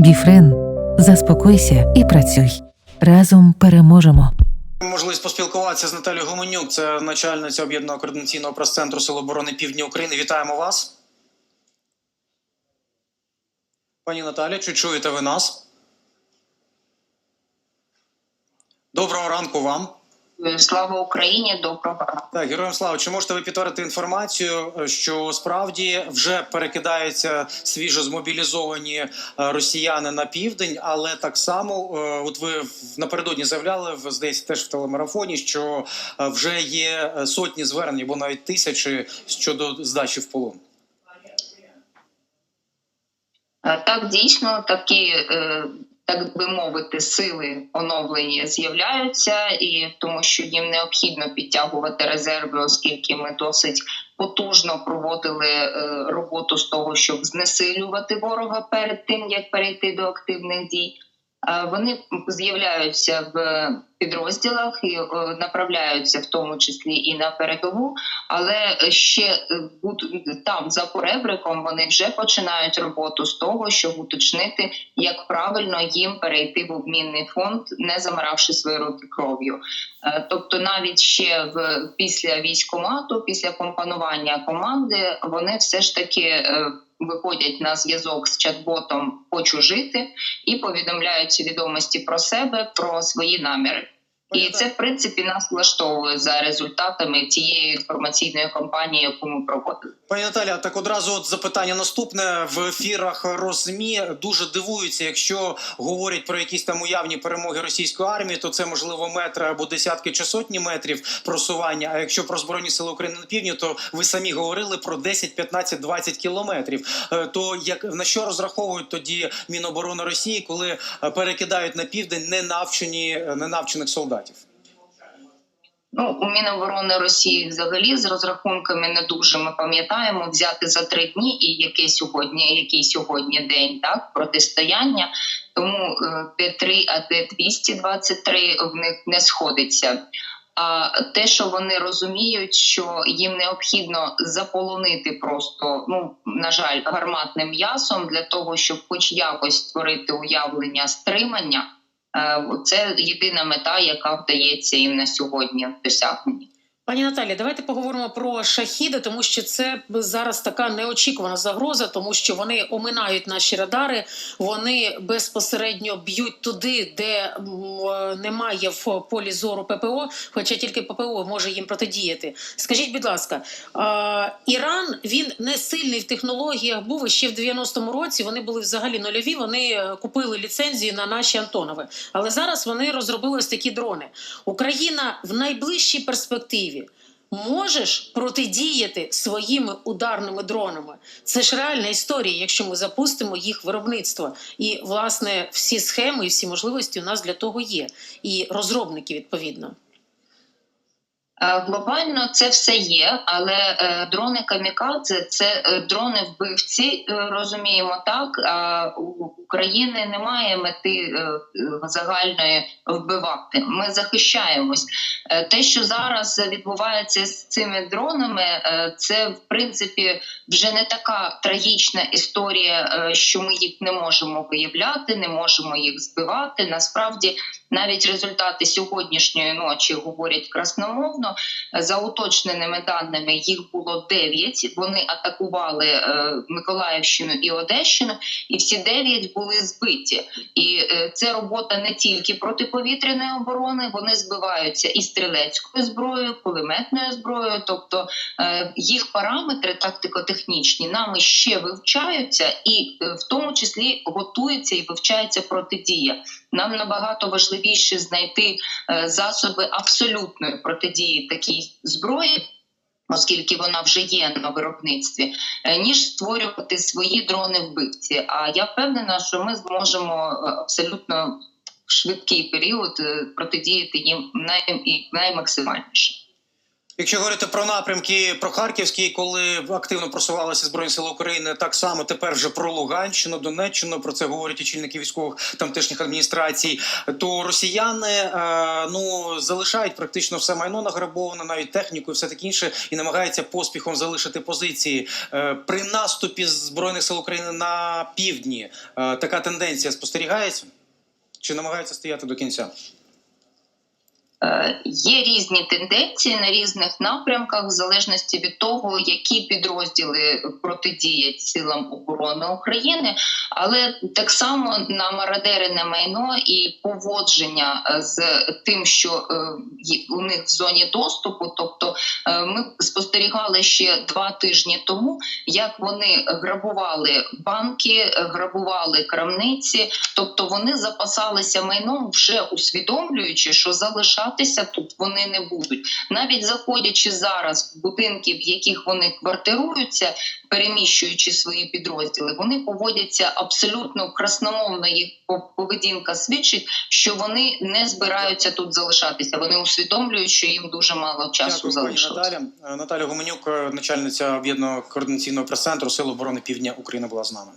Біфрен, заспокойся і працюй. Разом переможемо. Можливість поспілкуватися з Наталією Гуменюк, це начальниця об'єднаного координаційного прес-центру Сил оборони Півдня України. Вітаємо вас. Пані Наталя, чи чуєте ви нас? Доброго ранку вам. Слава Україні, доброго ранку. Так, героям слава. Чи можете ви підтвердити інформацію, що справді вже перекидаються свіжо змобілізовані е, росіяни на південь, але так само, е, от ви напередодні заявляли, в- здається, теж в телемарафоні, що е, вже є е, сотні звернень або навіть тисячі щодо здачі в полон. Е, Так, дійсно, такі, е, так би мовити, сили оновлені з'являються, і тому що їм необхідно підтягувати резерви, оскільки ми досить потужно проводили е, роботу з того, щоб знесилювати ворога перед тим, як перейти до активних дій. Е, Вони з'являються в підрозділах і е, направляються в тому числі і на передову, але ще е, там за поребриком вони вже починають роботу з того, щоб уточнити, як правильно їм перейти в обмінний фонд, не замиравши свої руки кров'ю. Тобто, навіть ще в після військомату, після компонування команди, вони все ж таки. Виходять на зв'язок з чат-ботом «Хочу жити» і повідомляють відомості про себе, про свої наміри. І це в принципі нас влаштовує за результатами тієї інформаційної кампанії, яку ми проводили. Пані Наталя, так одразу от запитання наступне в ефірах Розмі дуже дивуються, якщо говорять про якісь там уявні перемоги російської армії, то це можливо метри або десятки чи сотні метрів просування. А якщо про збройні сили України на півдні, то ви самі говорили про 10, 15, 20 кілометрів. Е, То як на що розраховують тоді Міноборони Росії, коли е, перекидають на південь ненавчені ненавчених солдатів? Ну, у Міноборони Росії взагалі з розрахунками не дуже ми пам'ятаємо взяти за три дні і який сьогодні, який сьогодні день так протистояння. Тому е, де 3 а де 223 в них не сходиться. А те, що вони розуміють, що їм необхідно заполонити просто, ну на жаль, гарматним м'ясом для того, щоб хоч якось створити уявлення стримання. Е, Це єдина мета, яка вдається їм на сьогодні в досягненні. Пані Наталі, давайте поговоримо про шахіди, тому що це зараз така неочікувана загроза, тому що вони оминають наші радари, вони безпосередньо б'ють туди, де немає в полі зору ППО, хоча тільки ППО може їм протидіяти. Скажіть, будь ласка, Іран він не сильний в технологіях. Був ще в 90-му році. Вони були взагалі нульові. Вони е, купили ліцензії на наші Антонови. Але зараз вони розробили ось такі дрони. Україна в найближчій перспективі можеш протидіяти своїми ударними дронами. Це ж реальна історія, якщо ми запустимо їх виробництво. І власне всі схеми і всі можливості у нас для того є, і розробники відповідно. Е, Глобально це все є, але е, дрони камікадзе це е, дрони вбивці, розуміємо так. А у України немає мети загальної вбивати. Ми захищаємось. Те, що зараз відбувається з цими дронами, це в принципі вже не така трагічна історія, що ми їх не можемо виявляти, не можемо їх збивати. Насправді, навіть результати сьогоднішньої ночі говорять красномовно. За уточненими даними їх було 9. Вони атакували е, Миколаївщину і Одещину, і всі 9 були збиті. І е, це робота не тільки протиповітряної оборони, вони збиваються і стрілецькою зброєю, кулеметною зброєю. Тобто е, їх параметри тактико-технічні нами ще вивчаються, і в тому числі готується і вивчається протидія. Нам набагато важливіше знайти е, засоби абсолютної протидії такій зброї. Оскільки вона вже є на виробництві, е, ніж створювати свої дрони вбивці. А я впевнена, що ми зможемо е, абсолютно в швидкий період протидіяти їм най- і наймаксимальніше. Якщо говорити про напрямки про Харківський, коли активно просувалися збройні сили України, так само тепер вже про Луганщину, Донеччину. Про це говорять очільники військових тамтешніх адміністрацій. То росіяни е, ну залишають практично все майно награбоване, навіть техніку, і все таке інше, і намагаються поспіхом залишити позиції Е, при наступі збройних сил України на півдні. е, така тенденція спостерігається чи намагаються стояти до кінця? Е, Є різні тенденції на різних напрямках, в залежності від того, які підрозділи протидіють силам оборони України, але так само на мародерине майно і поводження е, з тим, що е, у них в зоні доступу. Тобто, ми спостерігали ще два тижні тому, як вони грабували банки, грабували крамниці, тобто вони запасалися майном, вже усвідомлюючи, що залишатися тут вони не будуть. Навіть заходячи зараз в будинки, в яких вони квартируються, переміщуючи свої підрозділи, вони поводяться абсолютно красномовно. Їх по- поведінка свідчить, що вони не збираються тут залишатися. Вони усвідомлюють, що їм дуже мало часу. Наталя. Е, Наталя Гуменюк, е, начальниця об'єднаного координаційного прес-центру Сил оборони Півдня України, була з нами.